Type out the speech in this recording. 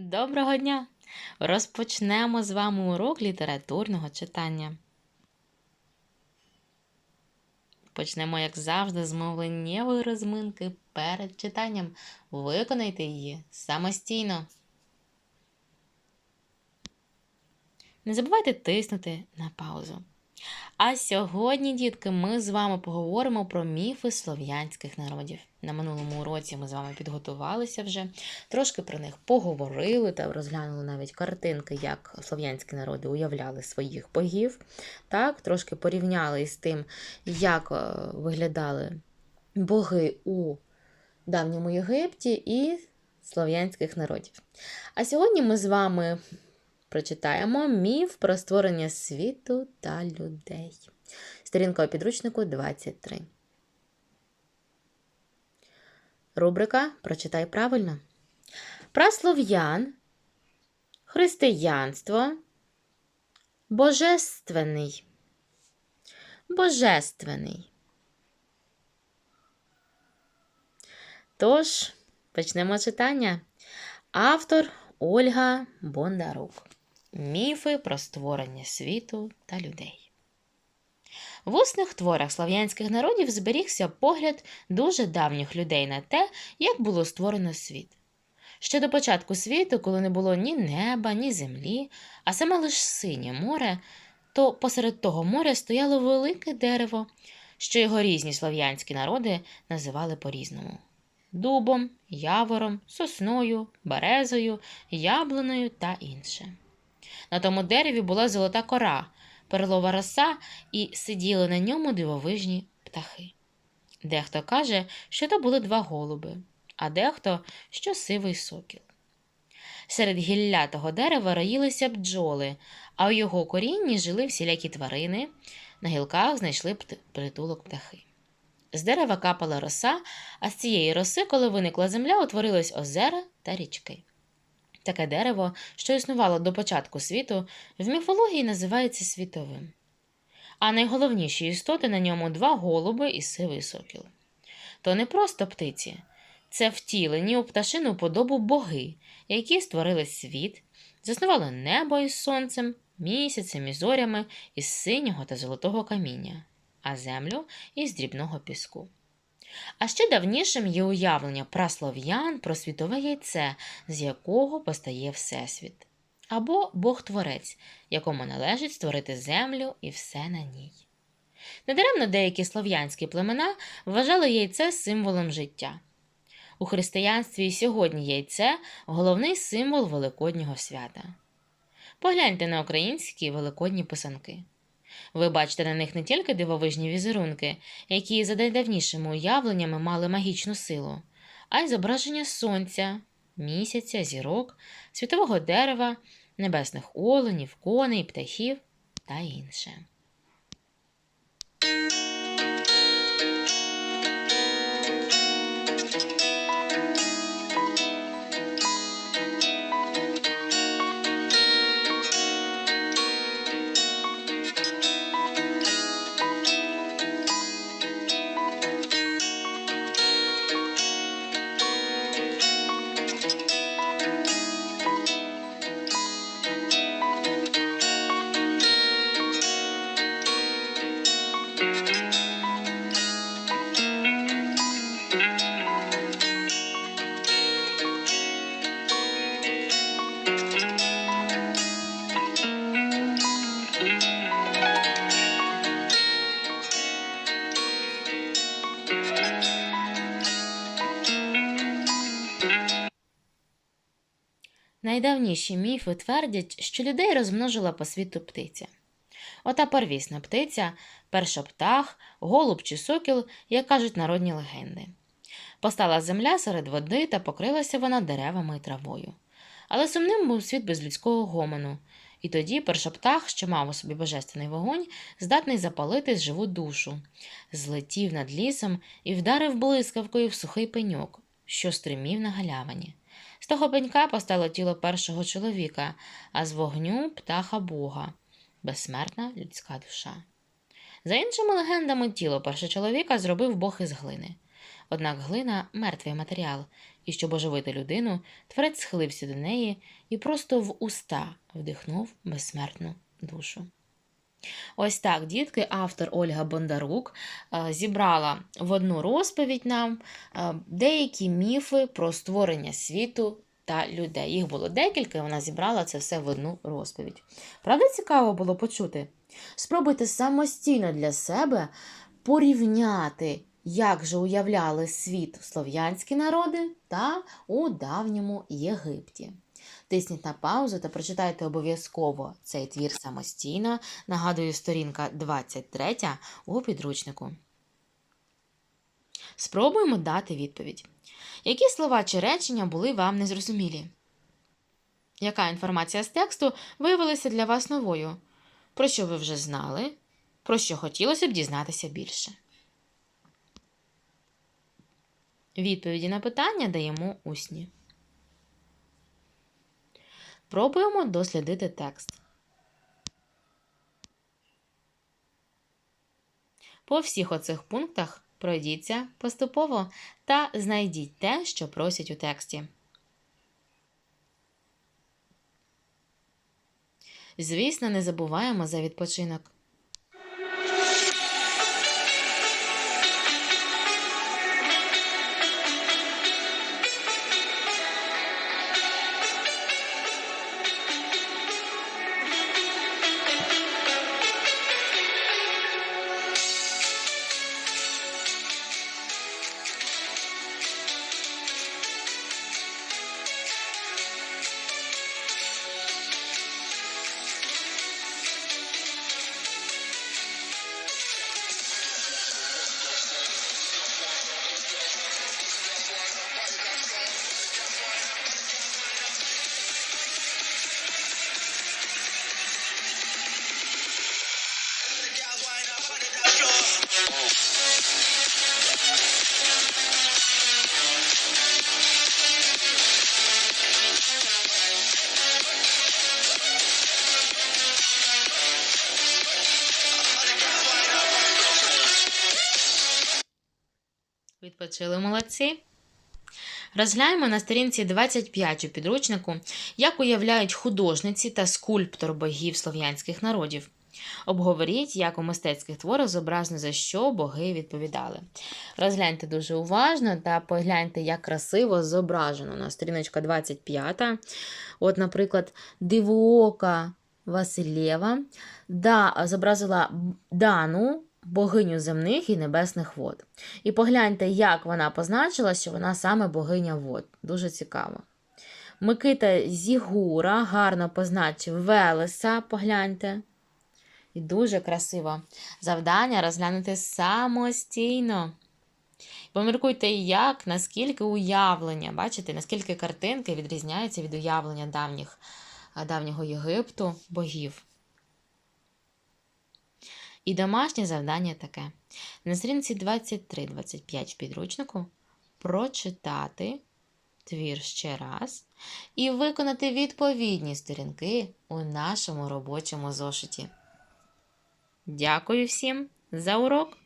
Доброго дня! Розпочнемо з вами урок літературного читання. Почнемо, як завжди, з мовленнєвої розминки перед читанням. Виконайте її самостійно. Не забувайте тиснути на паузу. А сьогодні, дітки, ми з вами поговоримо про міфи слов'янських народів. На минулому уроці ми з вами підготувалися вже, трошки про них поговорили та розглянули навіть картинки, як слов'янські народи уявляли своїх богів. Так, трошки порівняли із тим, як е, виглядали боги у давньому Єгипті і слов'янських народів. А сьогодні ми з вами прочитаємо міф про створення світу та людей. Сторінка у підручнику 23. Рубрика Прочитай правильно. Праслов'ян, християнство, божественний. Божественний. Тож, почнемо читання. Автор Ольга Бондарук. Міфи про створення світу та людей. В усних творах слов'янських народів зберігся погляд дуже давніх людей на те, як було створено світ. Ще до початку світу, коли не було ні неба, ні землі, а саме лише синє море, то посеред того моря стояло велике дерево, що його різні слов'янські народи називали по-різному дубом, явором, сосною, березою, яблуною та інше. На тому дереві була золота кора, перлова роса, і сиділи на ньому дивовижні птахи. Дехто каже, що то були два голуби, а дехто що сивий сокіл. Серед гілля того дерева роїлися бджоли, а у його корінні жили всілякі тварини, на гілках знайшли притулок птахи. З дерева капала роса, а з цієї роси, коли виникла земля, утворились озера та річки. Таке дерево, що існувало до початку світу, в міфології називається світовим. А найголовніші істоти на ньому два голуби і сивий сокіл. То не просто птиці, це втілені у пташину подобу боги, які створили світ, заснували небо із сонцем, місяцем і зорями із синього та золотого каміння, а землю із дрібного піску. А ще давнішим є уявлення праслов'ян про світове яйце, з якого постає Всесвіт, або Бог-творець, якому належить створити землю і все на ній. Недаремно деякі слов'янські племена вважали яйце символом життя. У християнстві і сьогодні яйце головний символ Великоднього свята. Погляньте на українські великодні писанки. Ви бачите на них не тільки дивовижні візерунки, які за найдавнішими уявленнями мали магічну силу, а й зображення сонця, місяця, зірок, світового дерева, небесних оленів, коней, птахів та інше. Найдавніші міфи твердять, що людей розмножила по світу птиця. Ота первісна птиця, першоптах, голуб чи сокіл, як кажуть народні легенди. Постала земля серед води та покрилася вона деревами і травою. Але сумним був світ без людського гомону, і тоді першоптах, що мав у собі божественний вогонь, здатний запалити живу душу, злетів над лісом і вдарив блискавкою в сухий пеньок, що стримів на галявині. З того пенька постало тіло першого чоловіка, а з вогню птаха Бога, безсмертна людська душа. За іншими легендами, тіло першого чоловіка зробив Бог із глини. Однак глина мертвий матеріал, і щоб оживити людину, творець схилився до неї і просто в уста вдихнув безсмертну душу. Ось так, дітки, автор Ольга Бондарук е, зібрала в одну розповідь нам е, деякі міфи про створення світу та людей. Їх було декілька, і вона зібрала це все в одну розповідь. Правда, цікаво було почути? Спробуйте самостійно для себе порівняти, як же уявляли світ слов'янські народи та у давньому Єгипті. Тисніть на паузу та прочитайте обов'язково цей твір самостійно. Нагадую, сторінка 23 у підручнику. Спробуємо дати відповідь. Які слова чи речення були вам незрозумілі? Яка інформація з тексту виявилася для вас новою? Про що ви вже знали? Про що хотілося б дізнатися більше? Відповіді на питання даємо усні. Пробуємо дослідити текст. По всіх оцих пунктах пройдіться поступово та знайдіть те, що просять у тексті. Звісно, не забуваємо за відпочинок. Відпочили молодці. Розгляньмо на сторінці 25 у підручнику, як уявляють художниці та скульптор богів слов'янських народів. Обговоріть, як у мистецьких творах зображено за що боги відповідали. Розгляньте дуже уважно та погляньте, як красиво зображено на сторіночка 25. От, наприклад, дивоока Василєва да, зобразила Дану, богиню земних і небесних вод. І погляньте, як вона позначила, що вона саме богиня вод. Дуже цікаво. Микита Зігура гарно позначив Велеса, погляньте. І дуже красиво. Завдання розглянути самостійно. Поміркуйте, як, наскільки уявлення, бачите, наскільки картинки відрізняються від уявлення давніх, давнього Єгипту богів. І домашнє завдання таке: на сторінці 23-25 в підручнику прочитати твір ще раз і виконати відповідні сторінки у нашому робочому зошиті. Дякую всім за урок!